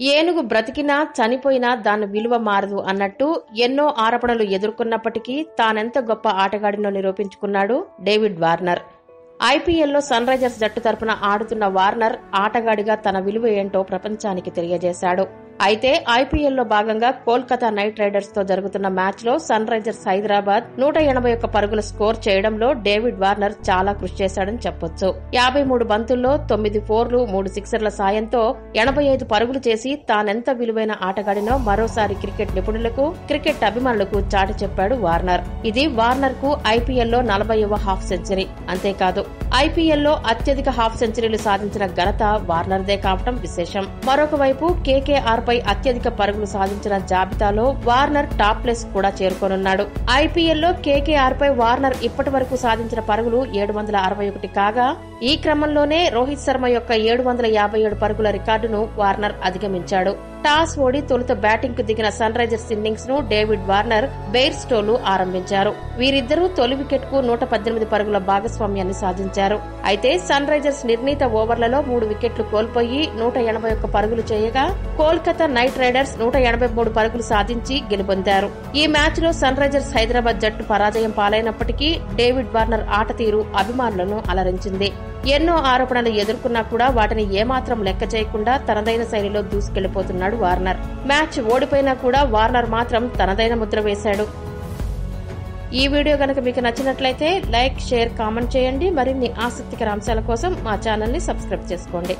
ఏనుగు బ్రతికినా చనిపోయినా దాని విలువ మారదు అన్నట్టు ఎన్నో ఆరోపణలు ఎదుర్కొన్నప్పటికీ తానెంత గొప్ప ఆటగాడినో నిరూపించుకున్నాడు డేవిడ్ వార్నర్. ఐపీఎల్లో సన్ రైజర్స్ జట్టు తరపున ఆడుతున్న వార్నర్ ఆటగాడిగా తన విలువ ఏంటో ప్రపంచానికి తెలియజేశాడు. అయితే ఐపీఎల్లో భాగంగా కోల్కతా నైట్ రైడర్స్తో జరుగుతున్న మ్యాచ్లో సన్ రైజర్స్ హైదరాబాద్ నూట ఎనభై ఒక్క పరుగుల స్కోర్ చేయడంలో డేవిడ్ వార్నర్ చాలా కృషి చేశాడని చెప్పొచ్చు. యాభై మూడు బంతుల్లో తొమ్మిది ఫోర్లు మూడు సిక్సర్ల సాయంతో ఎనభై ఐదు పరుగులు చేసి తానెంత విలువైన ఆటగాడినో మరోసారి క్రికెట్ నిపుణులకు క్రికెట్ అభిమానులకు చాటి చెప్పాడు వార్నర్. ఇది వార్నర్కు ఐపీఎల్లో నలభైవ హాఫ్ సెంచరీ. అంతేకాదు ఐపీఎల్లో అత్యధిక హాఫ్ సెంచరీలు సాధించిన ఘనత వార్నర్దే కావటం విశేషం. మరొక వైపు కేకేఆర్ పై అత్యధిక పరుగులు సాధించిన జాబితాలో వార్నర్ టాప్ ప్లేస్ కూడా చేరుకోనున్నాడు. ఐపీఎల్లో కేకేఆర్ పై వార్నర్ ఇప్పటి వరకు సాధించిన పరుగులు ఏడు వందల అరవై ఒకటి కాగా ఈ క్రమంలోనే రోహిత్ శర్మ యొక్క ఏడు వందల యాభై ఏడు పరుగుల రికార్డును వార్నర్ అధిగమించాడు. టాస్ ఓడి తొలుత బ్యాటింగ్కు దిగిన సన్ రైజర్స్ ఇన్నింగ్స్ను డేవిడ్ వార్నర్ బెయిర్ స్టోలు ఆరంభించారు. వీరిద్దరూ తొలి వికెట్కు నూట పద్దెనిమిది పరుగుల భాగస్వామ్యాన్ని సాధించారు. అయితే సన్ రైజర్స్ నిర్ణీత ఓవర్లలో మూడు వికెట్లు కోల్పోయి నూట ఎనభై ఒక్క పరుగులు చేయగా కోల్కతా నైట్ రైడర్స్ నూట ఎనభై మూడు పరుగులు సాధించి గెలుపొందారు. ఈ మ్యాచ్లో సన్ రైజర్స్ హైదరాబాద్ జట్టు పరాజయం పాలైనప్పటికీ డేవిడ్ వార్నర్ ఆట తీరు అభిమానులను అలరించింది. ఎన్నో ఆరోపణలు ఎదుర్కొన్నా కూడా వాటిని ఏమాత్రం లెక్క చేయకుండా తనదైన శైలిలో దూసుకెళ్ళిపోతున్నాడు. వార్నర్. మ్యాచ్ ఓడిపోయినా కూడా వార్నర్ మాత్రం తనదైన ముద్ర వేశాడు. ఈ వీడియో గనక మీకు నచ్చినట్లయితే లైక్ షేర్ కామెంట్ చేయండి. మరిన్ని ఆసక్తికర అంశాల కోసం మా ఛానల్ని సబ్స్క్రైబ్ చేసుకోండి.